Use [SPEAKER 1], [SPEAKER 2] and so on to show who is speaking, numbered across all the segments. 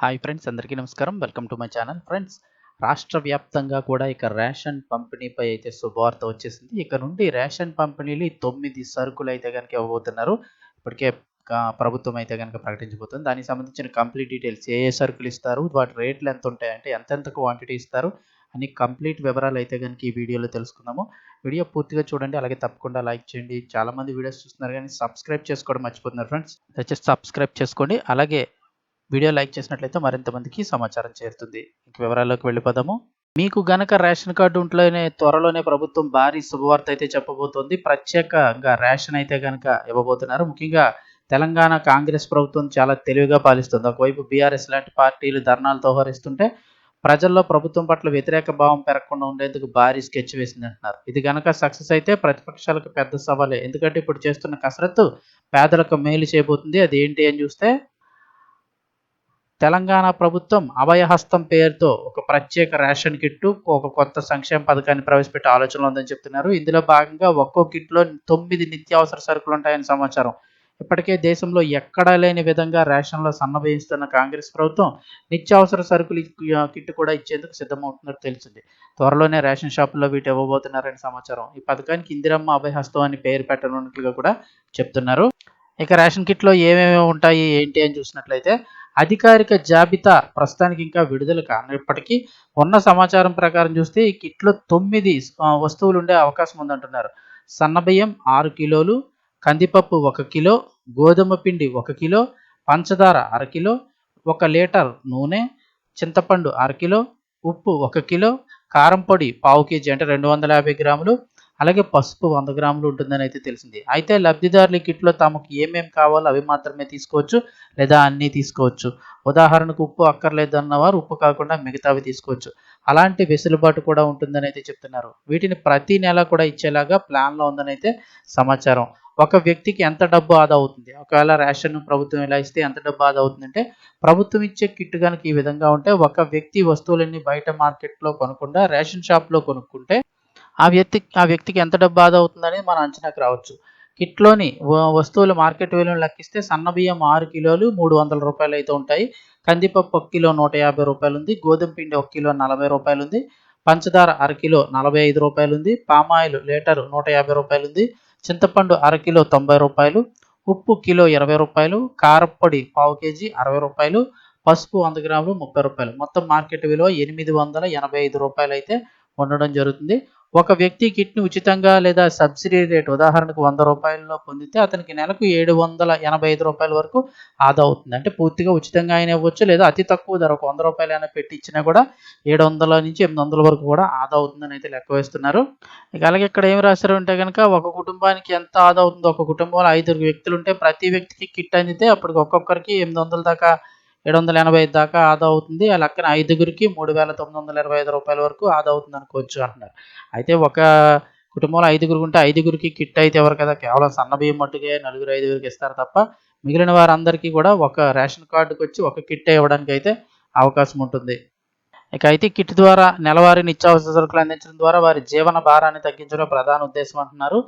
[SPEAKER 1] Hi friends అందరికీ నమస్కారం. Welcome to my channel friends. రాష్ట్ర వ్యాప్తంగా కూడా ఇక రేషన్ పంపిణీపై అయితే శుభవార్త వచ్చేసింది. ఇక నుండి రేషన్ పంపిణీలు తొమ్మిది సరుకులు అయితే కనుక ఇవ్వబోతున్నారు. ఇప్పటికే ప్రభుత్వం అయితే కనుక ప్రకటించబోతుంది. దానికి సంబంధించిన కంప్లీట్ డీటెయిల్స్ ఏ ఏ సరుకులు ఇస్తారు వాటి రేట్లు ఎంత ఉంటాయి అంటే ఎంతెంత క్వాంటిటీ ఇస్తారు అని కంప్లీట్ వివరాలు అయితే కనుక ఈ వీడియోలో తెలుసుకుందాము. వీడియో పూర్తిగా చూడండి అలాగే తప్పకుండా లైక్ చేయండి. చాలామంది వీడియోస్ చూస్తున్నారు కానీ సబ్స్క్రైబ్ చేసుకోవడం మర్చిపోతున్నారు ఫ్రెండ్స్. దయచేసి సబ్స్క్రైబ్ చేసుకోండి. అలాగే వీడియో లైక్ చేసినట్లయితే మరింత మందికి సమాచారం చేరుతుంది. ఇంక వివరాల్లోకి వెళ్ళిపోదాము. మీకు గనక రేషన్ కార్డు ఉంట్లోనే త్వరలోనే ప్రభుత్వం భారీ శుభవార్త అయితే చెప్పబోతోంది. ప్రత్యేకంగా రేషన్ అయితే గనక ఇవ్వబోతున్నారు. ముఖ్యంగా తెలంగాణ కాంగ్రెస్ ప్రభుత్వం చాలా తెలివిగా పాలిస్తుంది. ఒకవైపు బీఆర్ఎస్ లాంటి పార్టీలు ధర్నాలతో వ్యవహరిస్తుంటే ప్రజల్లో ప్రభుత్వం పట్ల వ్యతిరేక భావం పెరగకుండా ఉండేందుకు భారీ స్కెచ్ వేసింది అంటున్నారు. ఇది గనక సక్సెస్ అయితే ప్రతిపక్షాలకు పెద్ద సవాలే. ఎందుకంటే ఇప్పుడు చేస్తున్న కసరత్తు పేదలకు మేలు చేయబోతుంది. అది ఏంటి అని చూస్తే తెలంగాణ ప్రభుత్వం అభయహస్తం పేరుతో ఒక ప్రత్యేక రేషన్ కిట్టు ఒక కొత్త సంక్షేమ పథకాన్ని ప్రవేశపెట్టే ఆలోచనలు ఉందని చెప్తున్నారు. ఇందులో భాగంగా ఒక్కో కిట్లో తొమ్మిది నిత్యావసర సరుకులు ఉంటాయని సమాచారం. ఇప్పటికే దేశంలో ఎక్కడా లేని విధంగా రేషన్లో సన్నబిస్తున్న కాంగ్రెస్ ప్రభుత్వం నిత్యావసర సరుకులు కిట్ కూడా ఇచ్చేందుకు సిద్ధమవుతున్నట్టు తెలిసింది. త్వరలోనే రేషన్ షాపుల్లో వీటి ఇవ్వబోతున్నారని సమాచారం. ఈ పథకానికి ఇందిరమ్మ అభయహస్తం అని పేరు పెట్టనున్నట్లుగా కూడా చెప్తున్నారు. ఇక రేషన్ కిట్లో ఏమేమి ఉంటాయి ఏంటి అని చూసినట్లయితే అధికారిక జాబితా ప్రస్తుతానికి ఇంకా విడుదల కానప్పటికీ ఉన్న సమాచారం ప్రకారం చూస్తే ఈ కిట్లో తొమ్మిది వస్తువులు ఉండే అవకాశం ఉందంటున్నారు. సన్నబియ్యం ఆరు కిలోలు కందిపప్పు ఒక కిలో గోధుమ పిండి ఒక కిలో పంచదార అరకిలో ఒక లీటర్ నూనె చింతపండు అరకిలో ఉప్పు ఒక కిలో కారం పొడి పావు కేజీ అంటే రెండు వందల యాభై గ్రాములు అలాగే పసుపు వంద గ్రాములు ఉంటుందని అయితే తెలిసింది. అయితే లబ్ధిదారుల కిట్లో తమకు ఏమేమి కావాలో అవి మాత్రమే తీసుకోవచ్చు లేదా అన్నీ తీసుకోవచ్చు. ఉదాహరణకు ఉప్పు అక్కర్లేదన్న వారు ఉప్పు కాకుండా మిగతావి తీసుకోవచ్చు. అలాంటి వెసులుబాటు కూడా ఉంటుందని అయితే చెప్తున్నారు. వీటిని ప్రతి నెల కూడా ఇచ్చేలాగా ప్లాన్లో ఉందని అయితే సమాచారం. ఒక వ్యక్తికి ఎంత డబ్బు ఆదా అవుతుంది? ఒకవేళ రేషన్ ప్రభుత్వం ఇలా ఇస్తే ఎంత డబ్బు ఆదా అవుతుందంటే ప్రభుత్వం ఇచ్చే కిట్ కనుక ఈ విధంగా ఉంటే ఒక వ్యక్తి వస్తువులన్నీ బయట మార్కెట్లో కొనకుండా రేషన్ షాప్లో కొనుక్కుంటే ఆ వ్యక్తి ఆ వ్యక్తికి ఎంత డబ్బు ఆదా అవుతుందని మనం అంచనాకు రావచ్చు. కిట్లోని వస్తువులు వస్తువుల మార్కెట్ విలువను లెక్కిస్తే సన్న బియ్యం ఆరు కిలోలు మూడు వందల రూపాయలు అయితే ఉంటాయి. కందిపప్పు ఒక కిలో నూట యాభై రూపాయలు ఉంది గోధుమ పిండి ఒక కిలో నలభై రూపాయలు ఉంది పంచదార అరకిలో నలభై ఐదు రూపాయలు ఉంది పామాయిల్ లీటరు నూట యాభై రూపాయలు ఉంది చింతపండు అరకిలో తొంభై రూపాయలు. ఉప్పు కిలో ఇరవై రూపాయలు. కారప్పొడి పావు కేజీ అరవై రూపాయలు. పసుపు వంద గ్రాములు ముప్పై రూపాయలు. మొత్తం మార్కెట్ విలువ ఎనిమిది వందల ఎనభై ఐదు రూపాయలు అయితే ఉండడం జరుగుతుంది. ఒక వ్యక్తి కిట్ని ఉచితంగా లేదా సబ్సిడీ రేట్ ఉదాహరణకు వంద రూపాయల్లో పొందితే అతనికి నెలకు ఏడు వందల ఎనభై ఐదు రూపాయల వరకు ఆదా అవుతుంది. అంటే పూర్తిగా ఉచితంగా అయినా ఇవ్వచ్చు లేదా అతి తక్కువ ధర ఒక వంద రూపాయలు అయినా పెట్టి ఇచ్చినా కూడా ఏడు వందల నుంచి ఎనిమిది వందల వరకు కూడా ఆదా అవుతుందని అయితే లెక్క వేస్తున్నారు. ఇక అలాగే ఇక్కడ ఏం రాశారు అంటే కనుక ఒక కుటుంబానికి ఎంత ఆదా అవుతుందో ఒక కుటుంబంలో ఐదుగురు వ్యక్తులు ఉంటే ప్రతి వ్యక్తికి కిట్ అందితే అప్పటికి ఒక్కొక్కరికి ఎనిమిది వందల దాకా ఏడు వందల ఎనభై ఐదు దాకా ఆదా అవుతుంది. ఆ లెక్కన ఐదుగురికి మూడు వేల తొమ్మిది వందల ఇరవై ఐదు రూపాయల వరకు ఆదా అవుతుంది అనుకోవచ్చు అంటున్నారు. అయితే ఒక కుటుంబంలో ఐదుగురు ఉంటే ఐదుగురికి కిట్ అయితే ఎవరు కదా? కేవలం సన్న బియ్యం మట్టుకే నలుగురు ఐదుగురికి ఇస్తారు తప్ప మిగిలిన వారందరికీ కూడా ఒక రేషన్ కార్డుకి వచ్చి ఒక కిట్ ఇవ్వడానికి అయితే అవకాశం ఉంటుంది. ఇక అయితే కిట్ ద్వారా నెలవారీ నిత్యావసర సరుకులు అందించడం ద్వారా వారి జీవన భారాన్ని తగ్గించడం ప్రధాన ఉద్దేశం అంటున్నారు.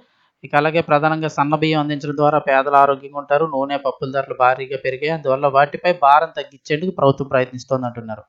[SPEAKER 1] ఇక అలాగే ప్రధానంగా సన్న బియ్యం అందించడం ద్వారా పేదలు ఆరోగ్యంగా ఉంటారు. నూనె పప్పుల ధరలు భారీగా పెరిగాయి. అందువల్ల వాటిపై భారం తగ్గించేందుకు ప్రభుత్వం ప్రయత్నిస్తోంది అంటున్నారు